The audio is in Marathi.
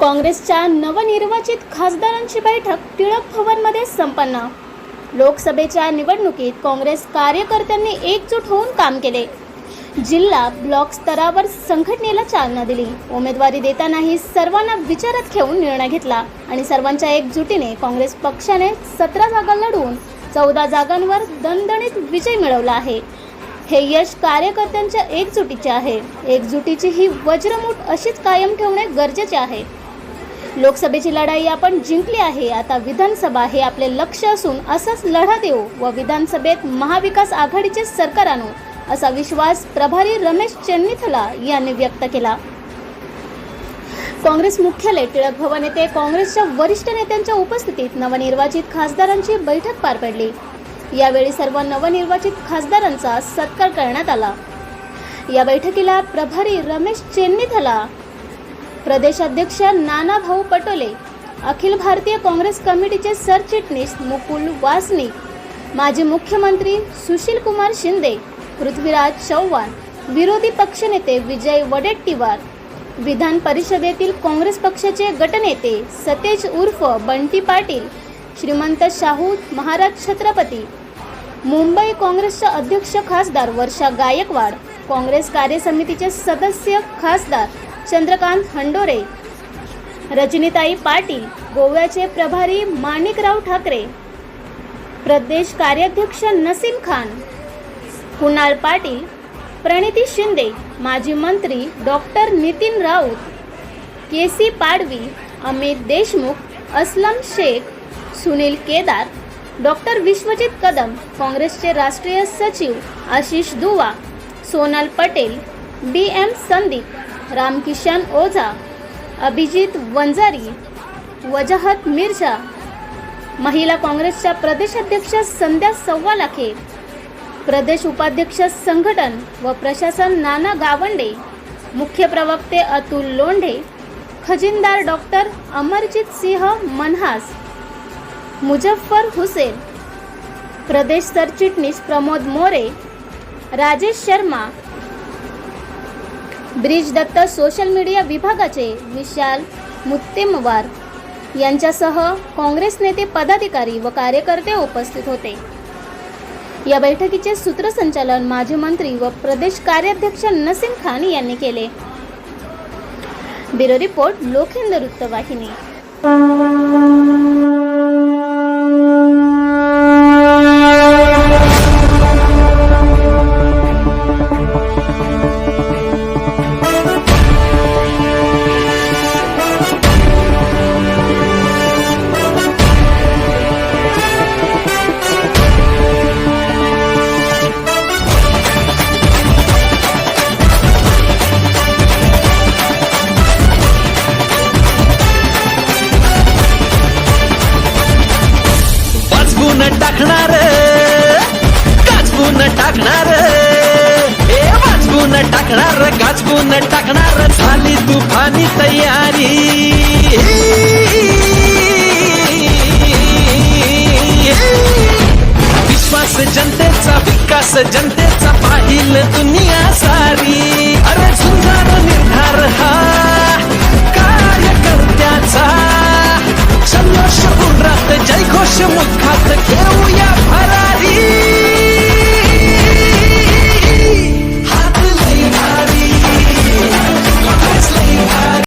काँग्रेसच्या नवनिर्वाचित खासदारांची बैठक टिळक भवनमध्ये संपन्न. लोकसभेच्या निवडणुकीत काँग्रेस कार्यकर्त्यांनी एकजूट होऊन काम केले. जिल्हा ब्लॉक स्तरावर संघटनेला चालना दिली. उमेदवारी देतानाही सर्वांना विचारात घेऊन निर्णय घेतला आणि सर्वांच्या एकजुटीने काँग्रेस पक्षाने सतरा जागा लढवून चौदा जागांवर दणदणीत विजय मिळवला आहे. हे यश कार्यकर्त्यांच्या एकजुटीचे आहे. एकजुटीची ही वज्रमूठ अशीच कायम ठेवणे गरजेचे आहे. लोकसभेची लढाई आपण जिंकली आहे. आता विधानसभा हे आपले लक्ष असून असंच लढा देऊ व विधानसभेत महाविकास आघाडीचे सरकार आणू असा विश्वास प्रभारी रमेश चेन्निथला यांनी व्यक्त केला. काँग्रेस मुख्यालय टिळक भवन येथे काँग्रेसच्या वरिष्ठ नेत्यांच्या उपस्थितीत नवनिर्वाचित खासदारांची बैठक पार पडली. यावेळी सर्व नवनिर्वाचित खासदारांचा सत्कार करण्यात आला. या बैठकीला प्रभारी रमेश चेन्निथला प्रदेशाध्यक्ष नानाभाऊ पटोले अखिल भारतीय काँग्रेस कमिटीचे सरचिटणीस मुकुल वासनिक माजी मुख्यमंत्री सुशील कुमार शिंदे पृथ्वीराज चव्हाण विरोधी पक्षनेते विजय वडेट्टीवार विधान परिषदेतील काँग्रेस पक्षाचे गटनेते सतेज उर्फ बंटी पाटील श्रीमंत शाहू महाराज छत्रपती मुंबई काँग्रेसच्या अध्यक्ष खासदार वर्षा गायकवाड काँग्रेस कार्यसमितीचे सदस्य खासदार चंद्रकांत हंडोरे रजनीताई पाटील गोव्याचे प्रभारी माणिकराव ठाकरे प्रदेश कार्याध्यक्ष नसीम खान कुणाल पाटील प्रणिती शिंदे माजी मंत्री doctor Nitin Raut K C Padvi Amit Deshmukh Aslam Shaikh Sunil Kedar doctor Vishwajeet Kadam काँग्रेसचे राष्ट्रीय सचिव आशिष दुवा सोनल पटेल बी एम संदीप रामकिशन ओझा अभिजित वंजारी वजाहत मिर्झा महिला काँग्रेसच्या प्रदेशाध्यक्ष संध्या सव्वालाखे प्रदेश उपाध्यक्ष संघटन व प्रशासन नाना गावंडे मुख्य प्रवक्ते अतुल लोंढे खजिनदार डॉक्टर अमरजित सिंह मनहास मुजफ्फर हुसेन प्रदेश सरचिटणीस प्रमोद मोरे राजेश शर्मा ब्रिज दत्त सोशल मीडिया विभागाचे विशाल मुत्तेमवार यांच्यासह काँग्रेस नेते पदाधिकारी व कार्यकर्ते उपस्थित होते. या बैठकीचे सूत्रसंचालन माजी मंत्री व प्रदेश कार्याध्यक्ष नसीम खान यांनी केले. ब्युरो रिपोर्ट लोखेंद्र वृत्तवाहिनी. टाकणार. गाजवून टाकणार. ए वाजवून टाकणार गाजवून टाकणार. झाली तुफानी तयारी. विश्वास जनतेचा विकास जनतेचा पाहिल दुनिया सारी. अरे झुंजार निर्धार हा. Deixa-me cá, te quero e